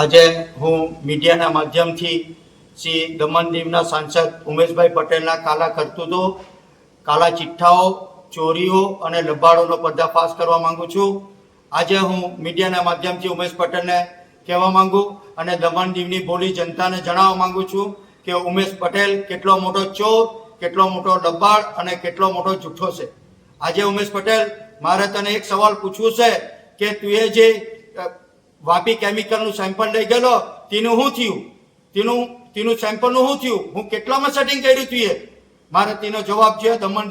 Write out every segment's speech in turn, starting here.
આજે હું મીડિયાના માધ્યમથી શ્રી દમણ દીવના સાંસદ ઉમેશભાઈ પટેલના કાલા કરતૂતો, કાલા ચિઠ્ઠાઓ, ચોરીઓ અને લબાડોનો પર્દાફાશ કરવા માંગુ છું. આજે હું મીડિયાના માધ્યમથી ઉમેશ પટેલને કહેવા માંગુ અને દમણ દીવની બોલી જનતાને જણાવવા માંગુ છું કે ઉમેશ પટેલ કેટલો મોટો ચોર, કેટલો મોટો લબાડ અને કેટલો મોટો જૂઠો છે. આજે ઉમેશ પટેલ, મારે તને એક સવાલ પૂછવું છે કે તું એ જે વાપી કેમિકલનું સેમ્પલ લઈ ગયેલો, તેનું શું થયું? તેનું તેનું સેમ્પલનું શું થયું? હું કેટલામાં સેટિંગ કર્યું તું એ? મારે તેનો જવાબ જોઈએ દમણ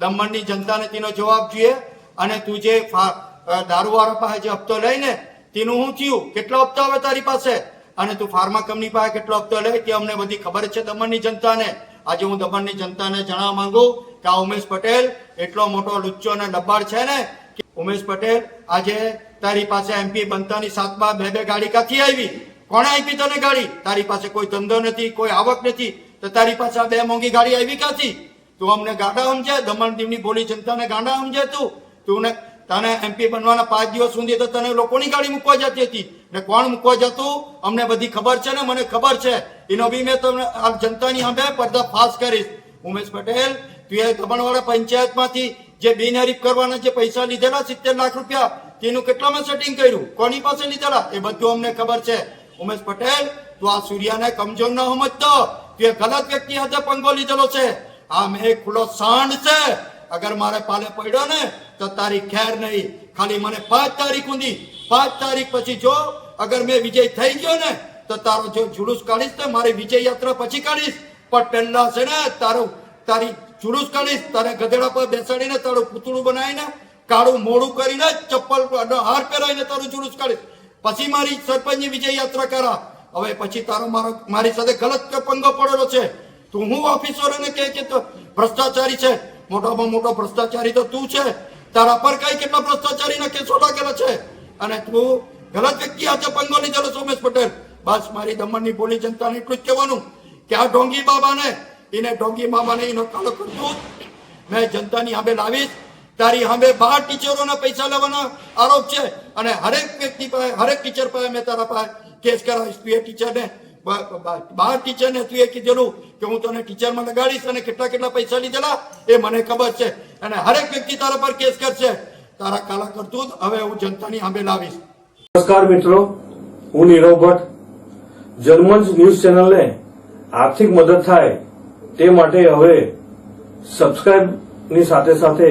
દમણની જનતાને તેનો જવાબ જોઈએ. અને તું જે દારૂવાળા પાસે જે હપ્તો લઈને, તેનું શું થયું? કેટલો હપ્તો આવે તારી પાસે? અને તું ફાર્મા કંપની પાસે કેટલો હપ્તો લે? તે અમને બધી ખબર છે દમણની જનતાને. આજે હું દમણની જનતાને જણાવવા માંગુ કે આ ઉમેશ પટેલ એટલો મોટો લુચ્ચો અને લબાડ છે ને કે ઉમેશ પટેલ આજે તારી પાસે એમપી બનતાની સાતમાં બે બે ગાડી કાથી આવી? કોણે આપી તને ગાડી? તારી પાસે કોઈ ધંધો નથી, કોઈ આવક નથી. તો તારી પાસે આ બે મોંઘી ગાડી આવી કાથી તું અમને ગાડા સમજે, દમણ દીવની બોલી જનતાને ગાંડા સમજે તું. તું તને એમપી બનવાના પાંચ દિવસ સુધી તો તને લોકોની ગાડી મૂકવા જતી હતી. ને કોણ મૂકવા જતું? અમને બધી ખબર છે ને, મને ખબર છે. એનો બી મેં તમને આ જનતાની અમે પડદા ફાસ કરીશ. ઉમેશ પટેલ, તું એ દમણવાળા પંચાયતમાંથી જે બિનહરીફ કરવાના જે પૈસા લીધેલા સિત્તેર લાખ રૂપિયા તેનું કેટલામાં સેટિંગ કર્યું? કોની પાસે લીધેલા એ બધું અમને ખબર છે. ઉમેશ પટેલ, તું આ સૂર્યાને કમજોર ન સમજતો. તું એ ગલત વ્યક્તિ હાથે પંગો લીધેલો છે. આ મેં ખુલ્લો સાંડ છે. અગર મારે પાલે પડ્યો ને, તો તારી ખેર નહીં. ખાલી મને પાંચ તારીખ ઊંધી. પાંચ તારીખ પછી જો, અગર મેં વિજય થઈ ગયો ને, તો તારો જો જુલુસ કાઢીશ ને, મારી વિજય યાત્રા પછી કાઢીશ. પણ પહેલા છે ને, તારું, તારી જુલુસ કાઢીશ. તારે ગધેડા પર બેસાડીને તારું પૂતળું બનાવીને કાળું મોડું કરીને ચપ્પલ હાર પહેરાવીને તારું જુલુસ કાઢીશ. પછી મારી સરપંચની વિજય યાત્રા કરા. હવે પછી તારો મારો મારી સાથે ગલત પંગો પડેલો છે. તું હું ઓફિસરોને કહે કે ભ્રષ્ટાચારી છે? મોટામાં મોટો ભ્રષ્ટાચારી તો તું છે. તારા પર કઈ કેટલા ભ્રષ્ટાચારીના કેસો લાગેલા છે. અને તું ગલત વ્યક્તિ આજે પંગો લીધેલો સોમેશ પટેલ. બસ મારી દમણની બોલી જનતાને એટલું જ કહેવાનું કે આ ઢોંગી બાબાને, એને ઢોંગી બાબાને એનો કાળો કરતું મેં જનતાની આબે લાવીશ તારી સામે બાર ટીચરોના પૈસા લેવાના આરોપ છે. અને હરેક વ્યક્તિ પાસે, હરેક ટીચર પાસે મેં તારા પાસે કેસ કરાવીશ. તું એ ટીચરને બાર ટીચરને તું એ કીધેલું કે હું તને ટીચરમાં લગાડીશ અને કેટલા કેટલા પૈસા લીધેલા એ મને ખબર છે. અને હરેક વ્યક્તિ તારા પર કેસ કરશે. તારા કાલા કરતું હવે હું જનતાની સામે લાવીશ. નમસ્કાર મિત્રો, હું નીરવ ભટ્ટ. જર્મન ન્યૂઝ ચેનલને આર્થિક મદદ થાય તે માટે હવે સબસ્ક્રાઇબની સાથે સાથે